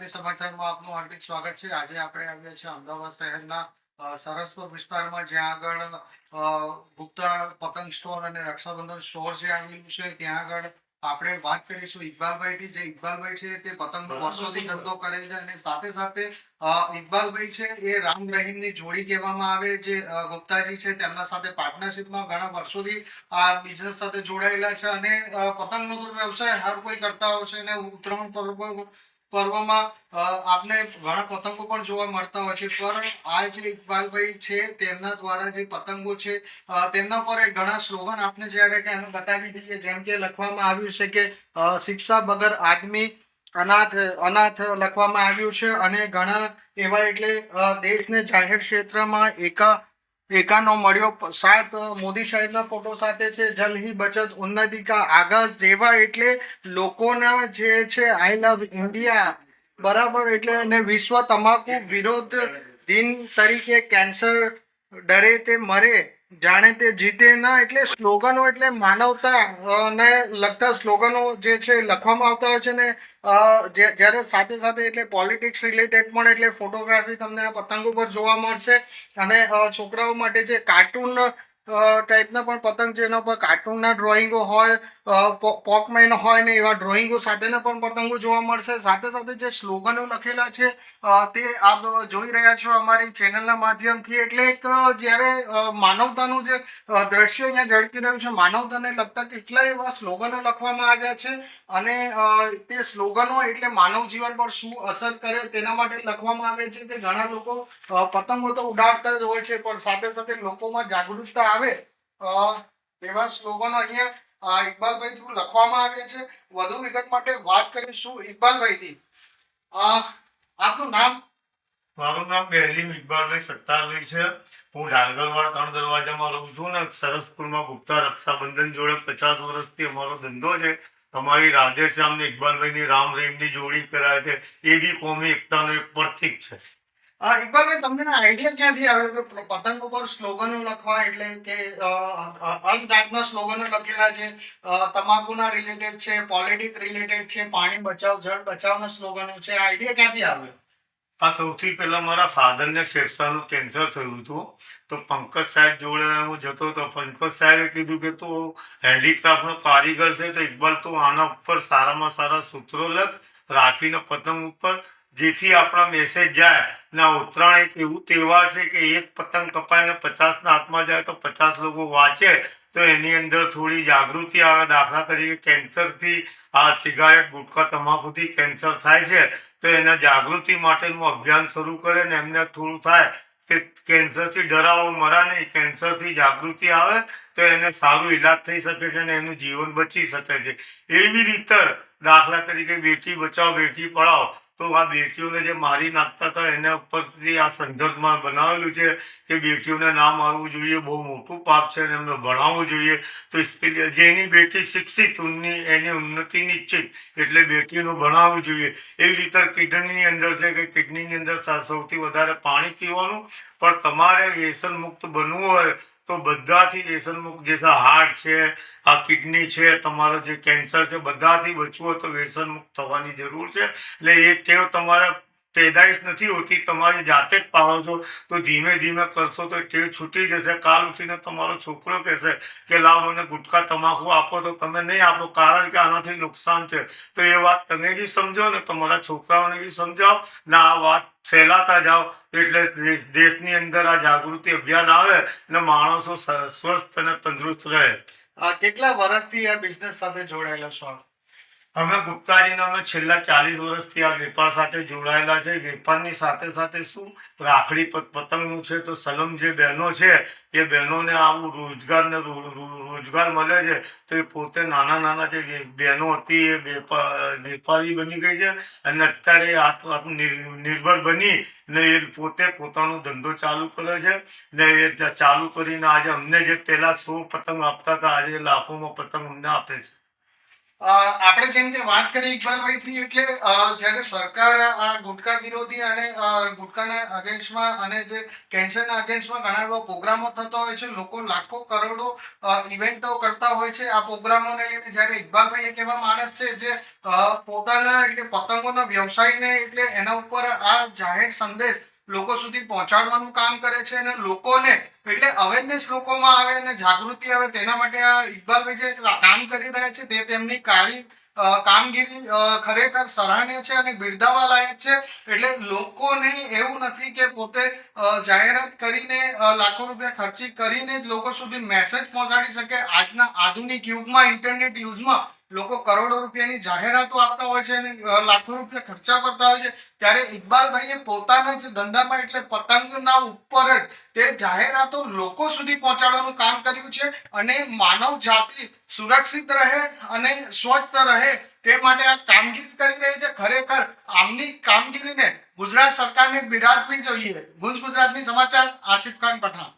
મિત્રો ગુજરાતી સમાચારમાં આપનું હાર્દિક સ્વાગત છે. આજે આપણે આવ્યા છીએ અમદાવાદ શહેરના સરસપુર વિસ્તારમાં જ્યાં આગળ ગુપ્તા પતંગ સ્ટોર અને રક્ષાબંધન સ્ટોર જે આવેલું છે ત્યાં આગળ આપણે વાત કરીશું ઇકબાલભાઈથી. જે ઇકબાલભાઈ છે તે પતંગ વર્ષોથી ધંધો કરે છે અને સાથે સાથે ઇકબાલભાઈ છે એ રામ રહીમની જોડી કહેવામાં આવે. જે ગુપ્તાજી છે તેમના સાથે પાર્ટનરશિપમાં ઘણા વર્ષોથી આ બિઝનેસ સાથે જોડાયેલા છે અને પતંગનો તો વ્યવસાય હર કોઈ કરતા હોય છે અને ઉત્તરાયણ પર્વ પર્વમાં આપને ઘણા પતંગો પણ જોવા મળતા હોય છે. પણ આ જે ઇકબાલભાઈ છે, તેમના દ્વારા જે પતંગો છે તેમના પર એક ઘણા સ્લોગન આપને જ્યારે કે બતાવી દઈએ, જેમ કે લખવામાં આવ્યું છે કે શિક્ષા વગર આદમી અનાથ અનાથ લખવામાં આવ્યું છે. અને ઘણા એવા એટલે દેશને જાહેર ક્ષેત્રમાં એકા એકાનો મળ્યો. સાત મોદી સાહેબના ફોટો સાથે છે. જલ હી બચત ઉન્નતિ કા આગાઝ જેવા એટલે લોકોના જે છે આઈ લવ ઇન્ડિયા બરાબર? એટલે અને વિશ્વ તમાકુ વિરોધ દિન તરીકે કેન્સર ડરે તે મરે. જાણે તે જીતે ના એટલે સ્લોગનો એટલે માનવતા ને લગતા સ્લોગનો જે છે લખવામાં આવતા હોય છે ને જ્યારે સાથે સાથે એટલે પોલિટિક્સ રિલેટેડ પણ એટલે ફોટોગ્રાફી તમને પતંગ ઉપર જોવા મળશે. અને છોકરાઓ માટે જે કાર્ટૂન ટાઈપના પણ પતંગ છે, એના પર કાર્ટૂનના ડ્રોઈંગો હોય પોકમેન હોય ને એવા ડ્રોઈંગો સાથેના પણ પતંગો જોવા મળશે. સાથે સાથે જે સ્લોગનો લખેલા છે તે આપ જોઈ રહ્યા છો અમારી ચેનલના માધ્યમથી. એટલે એક જ્યારે માનવતાનું જે દ્રશ્ય અહીંયા ઝળકી રહ્યું છે, માનવતાને લગતા કેટલાય એવા સ્લોગનો લખવામાં આવ્યા છે અને તે સ્લોગનો એટલે માનવ જીવન પર શું અસર કરે તેના માટે લખવામાં આવે છે કે ઘણા લોકો પતંગો તો ઉડાડતા જ હોય છે, પણ સાથે સાથે લોકોમાં જાગૃતતા આવે અ, એવા સ્લોગનો અહીંયા ઇકબાલભાઈ થ્રુ લખવામાં આવે છે. વધુ વિગત માટે વાત કરીશું ઇકબાલભાઈથી. આપનું નામ? મારું નામ બેહલીમ ઇકબાલભાઈ સત્તારભાઈ છે. હું ડાંગરવાડ ત્રણ દરવાજામાં રહું છું ને સરસપુરમાં ગુપ્તા રક્ષાબંધન જોડે પચાસ વર્ષથી અમારો ધંધો છે. અમારી રાધેશ્યામ ને ઇકબાલભાઈની રામ રહીમની જોડી કરાય છે. એ બી કોમી એકતાનો એક પ્રતીક છે. ઇકબાલભાઈ તમને આઈડિયા ક્યાંથી આવ્યો કે પતંગ ઉપર સ્લોગનો લખવા એટલે કે અ, અ, જાતના સ્લોગનો લખેલા છે તમાકુના રિલેટેડ છે પોલિટિક રિલેટેડ છે પાણી બચાવ જળ બચાવના સ્લોગનો છે આઈડિયા ક્યાંથી આવ્યો? આ સૌથી પહેલા મારા ફાધરને ફેફસાનું કેન્સર થયું હતું તો પંકજ સાહેબ જોડે હું જતો હતો. પંકજ સાહેબે કીધું કે તું હેન્ડીક્રાફ્ટનો કારીગર છે તો ઇકબાલ તું આના ઉપર સારામાં સારા સૂત્રો લખ રાખીને પતંગ ઉપર જેથી આપણા મેસેજ જાય. ને, ઉત્તરાયણ એક એવું તહેવાર છે કે એક પતંગ કપાઈને પચાસના હાથમાં જાય તો પચાસ લોકો વાંચે. તો એની અંદર થોડી જાગૃતિ આવે. દાખલા તરીકે કેન્સરથી આ સિગારેટ ગુટખા તમાકુથી કેન્સર થાય છે. તો એના જાગૃતિ માટેનું અભિયાન શરૂ કરે ને એમને થોડું થાય. કે કેન્સરથી ડરાવો, મરા નહીં. કેન્સરથી જાગૃતિ આવે તો એને સારું ઈલાજ થઈ શકે છે અને એનું જીવન બચી શકે છે. એવી રીતે દાખલા તરીકે બેટી બચાવો, બેટી પઢાઓ તો આ બેટીઓને જે મારી નાખતા હતા, એના ઉપરથી આ સંદર્ભમાં બનાવેલું છે કે બેટીઓને ના મારવું જોઈએ, બહુ મોટું પાપ છે અને એમને ભણાવવું જોઈએ. તો જેની બેટી શિક્ષિત, ઉન્ની, એની ઉન્નતિ નિશ્ચિત, એટલે બેટીઓનું ભણાવવું જોઈએ. એવી રીતે કિડનીની અંદર છે કે કિડનીની અંદર સૌથી વધારે પાણી પીવાનું, પણ તમારે વ્યસન મુક્ત બનવું હોય તો બધાથી વ્યસનમુક્ત જે હાર્ટ છે, આ કિડની છે, તમારો જે કેન્સર છે, બધાથી બચવું તો વ્યસનમુક્ત થવાની જરૂર છે. એટલે એ ટેવ તમારે પેદાઈશ નથી હોતી, તમારી જાતે જ પાડો છો, તો ધીમે ધીમે કરશો તો ટેવ છૂટી જશે. કાલ ઉઠીને તમારો છોકરો કહેશે કે, લાવ, મને ગુટકા તમાકુ આપો. તો તમે નહીં આપો, કારણ કે આનાથી નુકસાન છે. તો એ વાત તમે બી સમજો ને તમારા છોકરાઓને બી સમજાવો. ને આ વાત ફેલાતા જાઓ. એટલે દેશ, દેશની અંદર આ જાગૃતિ અભિયાન આવે ને માણસો સ્વસ્થ અને તંદુરસ્ત રહે. આ કેટલા વર્ષથી આ બિઝનેસ સાથે જોડાયેલા છો? અમે ગુપ્તાજીના અમે છેલ્લા ચાલીસ વર્ષથી આ વેપાર સાથે જોડાયેલા છે. વેપારની સાથે સાથે શું? રાખડી પતંગનું છે તો સલમ જે બહેનો છે, એ બહેનોને આવું રોજગાર ને રો- રો- રોજગાર મળે છે તો એ પોતે નાના નાના જે બહેનો હતી એ વેપાર વેપારી બની ગઈ છે અને અત્યારે આત્મ આત્મનિર્ભર બની ને એ પોતે પોતાનો ધંધો ચાલુ કરે છે ને એ ચાલુ કરીને આજે અમને જે પહેલા સો પતંગ આપતા હતા, આજે લાખોમાં પતંગ અમને આપે છે. આપણે જેમ કે વાત કરી ઇકબાલભાઈથી એટલે જ્યારે સરકાર આ ગુટકા વિરોધી અને ગુટકાના અગેન્સ્ટમાં અને જે કેન્સરના અગેન્સ્ટમાં ઘણા એવા પ્રોગ્રામો થતા હોય છે, લોકો લાખો કરોડો ઇવેન્ટો કરતા હોય છે, આ પ્રોગ્રામોને લઈને જ્યારે ઇકબાલભાઈ એક એવા માણસ છે જે પોતાના એટલે પતંગોના વ્યવસાયને એટલે એના ઉપર આ જાહેર સંદેશ લોકો સુધી પહોંચાડવાનું કામ કરે છે અને લોકોને, એટલે અવેરનેસ લોકોમાં આવે અને જાગૃતિ આવે તેના માટે આ ઇકબાલભાઈ જે કામ કરી રહ્યા છે તે તેમની કાળી કામગીરી ખરેખર સરાહનીય છે અને બિરદાવા લાયક છે. એટલે લોકોને એવું નથી કે પોતે જાહેરાત કરીને લાખો રૂપિયા ખર્ચી કરીને જ લોકો સુધી મેસેજ પહોંચાડી શકે. આજના આધુનિક યુગમાં ઇન્ટરનેટ યુઝમાં લોકો કરોડો રૂપિયાની જાહેરાતો આપતા હોય છે અને લાખો રૂપિયા ખર્ચા કરતા હોય છે, ત્યારે ઇકબાલભાઈએ પોતાના જ ધંધામાં એટલે પતંગના ઉપર જ તે જાહેરાતો લોકો સુધી પહોંચાડવાનું કામ કર્યું છે અને માનવ જાતિ સુરક્ષિત રહે અને સ્વસ્થ રહે તે માટે આ કામગીરી કરી રહી છે. ખરેખર આમની કામગીરીને ગુજરાત સરકારને બિરાદવી જોઈએ. ગુંજ ગુજરાતની સમાચાર, આસિફ ખાન પઠાણ.